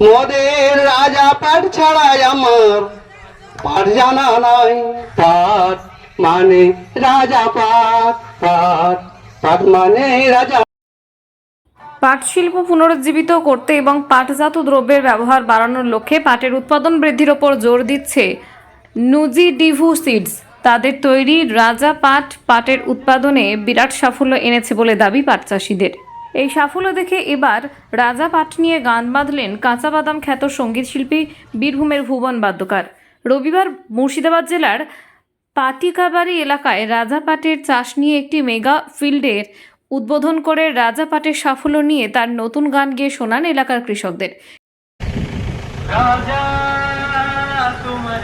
মোদের রাজা পাট ছাড়াই আমার পাট জানা নাই। পাট মানে রাজা পাট পাট পাট মানে রাজা পাট শিল্প পুনরুজ্জীবিত করতে এবং পাটজাত দ্রব্যের ব্যবহার বাড়ানোর লক্ষ্যে পাটের উৎপাদন বৃদ্ধির ওপর জোর দিচ্ছে নুজি ডিভু সিডস। তাদের তৈরি রাজা পাট পাটের উৎপাদনে বিরাট সাফল্য এনেছে বলে দাবি পাট চাষিদের। এই সাফল্য দেখে এবার রাজা পাট নিয়ে গান বাঁধলেন কাঁচা বাদাম খ্যাত সংগীত শিল্পী বীরভূমের ভুবন বাদ্যকার। রবিবার মুর্শিদাবাদ জেলার পাটিকাবাড়ি এলাকায় রাজা পাটের চাষ নিয়ে একটি মেগা ফিল্ডের উদ্বোধন করে রাজা পাটের সাফল্য নিয়ে তার নতুন গান গেয়ে শোনান এলাকার কৃষকদের। রাজা, তোমার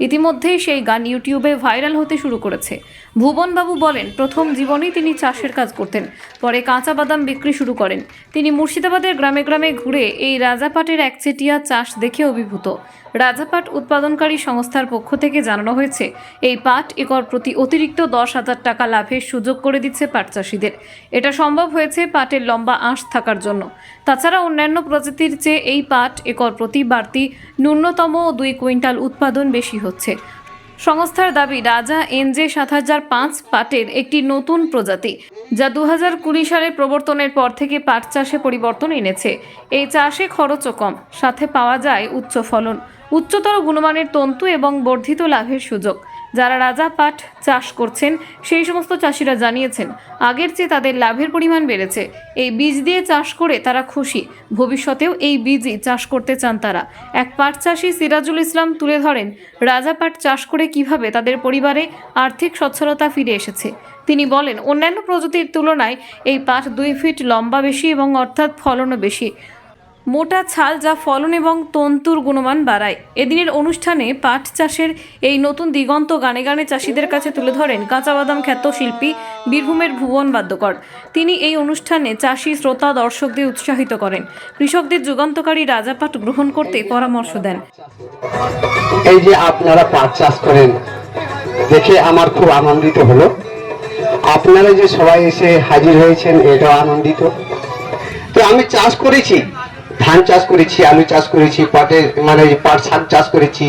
ইতিমধ্যেই সেই গান ইউটিউবে ভাইরাল হতে শুরু করেছে। ভুবনবাবু বলেন, প্রথম জীবনেই তিনি চাষের কাজ করতেন, পরে কাঁচা বাদাম বিক্রি শুরু করেন। তিনি মুর্শিদাবাদের গ্রামে গ্রামে ঘুরে এই রাজাপাটের একচেটিয়া চাষ দেখে অভিভূত। রাজাপাট উৎপাদনকারী সংস্থার পক্ষ থেকে জানানো হয়েছে, এই পাট একর প্রতি অতিরিক্ত দশ হাজার টাকা লাভের সুযোগ করে দিচ্ছে পাট চাষিদের। এটা সম্ভব হয়েছে পাটের লম্বা আঁশ থাকার জন্য। তাছাড়া অন্যান্য প্রজাতির চেয়ে এই পাট একর প্রতি বাড়তি ন্যূনতম দুই কুইন্টাল উৎপাদন বেশি হচ্ছে। সংস্থার দাবি, রাজা এনজে সাত হাজার পাঁচ পাটের একটি নতুন প্রজাতি, যা দু হাজার কুড়ি সালের প্রবর্তনের পর থেকে পাট চাষে পরিবর্তন এনেছে। এই চাষে খরচও কম, সাথে পাওয়া যায় উচ্চ ফলন, উচ্চতর গুণমানের তন্তু এবং বর্ধিত লাভের সুযোগ। যারা রাজা পাট চাষ করছেন, সেই সমস্ত চাষিরা জানিয়েছেন, আগের চেয়ে তাদের লাভের পরিমাণ বেড়েছে। এই বীজ দিয়ে চাষ করে তারা খুশি। ভবিষ্যতেও এই বীজই চাষ করতে চান তারা। এক পাট চাষি সিরাজুল ইসলাম তুলে ধরেন রাজা পাট চাষ করে কীভাবে তাদের পরিবারে আর্থিক সচ্ছলতা ফিরে এসেছে। তিনি বলেন, অন্যান্য প্রজাতির তুলনায় এই পাট দুই ফিট লম্বা বেশি এবং অর্থাৎ ফলনও বেশি। মোটা ছাল যা ফলন এবং তন্তুর গুণমান বাড়ায়। এদিনের অনুষ্ঠানে পাট চাষের এই নতুন দিগন্ত গানে গানে চাষিদের কাছে তুলে ধরেন কাঁচা বাদাম খ্যাত শিল্পী বীরভূমের ভুবন বাদ্যকর। তিনি এই অনুষ্ঠানে চাষি, শ্রোতা, দর্শকদের উৎসাহিত করেন। কৃষকদের যুগান্তকারী রাজাপাট গ্রহণ করতে পরামর্শ দেন। এই যে আপনারা পাট চাষ করেন, দেখে আমার খুব আনন্দিত হলো। আপনারা যে সবাই এসে হাজির হয়েছেন, এটাও আনন্দিত। তো আমি চাষ করেছি ধান চাষ করেছি, আলু চাষ করেছি পাটের মানে পাট শাক চাষ করেছি,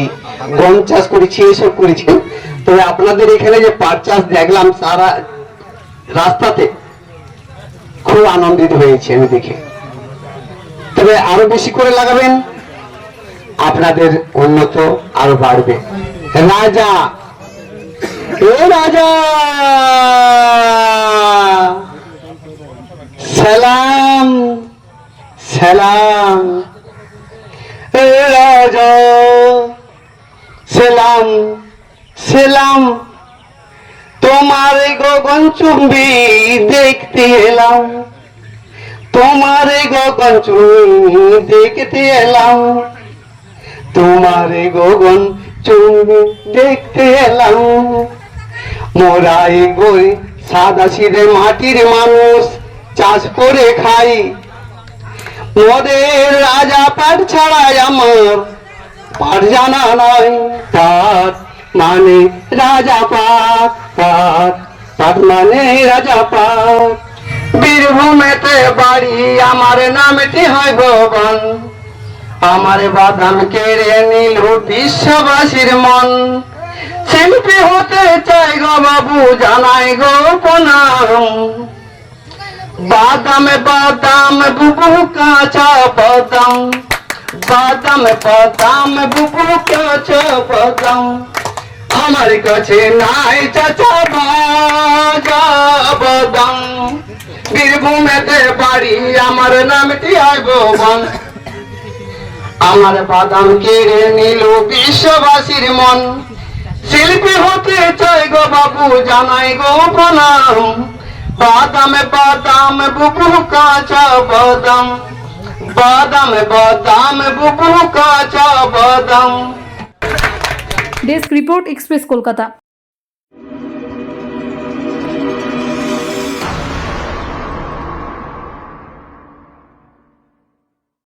গম চাষ করেছি এইসব করেছি। তবে আপনাদের এখানে যে পাট চাষ দেখলাম, সারা রাস্তাতে খুব আনন্দিত হয়েছে আমি দেখে। তবে আরও বেশি করে লাগাবেন, আপনাদের উন্নত আরও বাড়বে। রাজা এ রাজা! সালাম সালাম। রাজা, সালাম সালাম, তোমার গগন চুম্বি দেখতে এলাম। তোমার গগন চুম্বি দেখতে এলাম। তোমারে গগন চুম্বি দেখতে এলাম। মোরাই গই সাদা সিধে মাটির মানুষ চাষ করে খাই। মোদের রাজা পাট ছাড়াই আমার। পাট জানা নাই পাট মানে রাজা পাট পাট। পাট মানে রাজা পাট। বীরভূমেতে বাড়ি, আমার নামটি হয় ভবন আমার বাদাম কেড়ে নিল বিশ্ববাসীর মন। শিল্পী হতে চাই গো বাবু, জানাই গো প্রণাম। বাদামে, বাদাম, বুবু কাঁচা বাদাম। বাদাম বাদাম, বুবু কাঁচা বাদাম। আমার কাছে নাই চাচা বাজা বাদাম। বীরভূমেতে বাড়ি, আমার নামটি আয় ভবন আমার বাদাম কেড়ে নিল বিশ্ববাসীর মন। শিল্পী হতে চাই গো বাবু, জানাই গো প্রণাম। বাদামে বাদাম বুবু কাঁচা বাদাম বাদামে বাদাম বুবু কাঁচা বাদাম ডেস্ক রিপোর্ট এক্সপ্রেস কলকাতা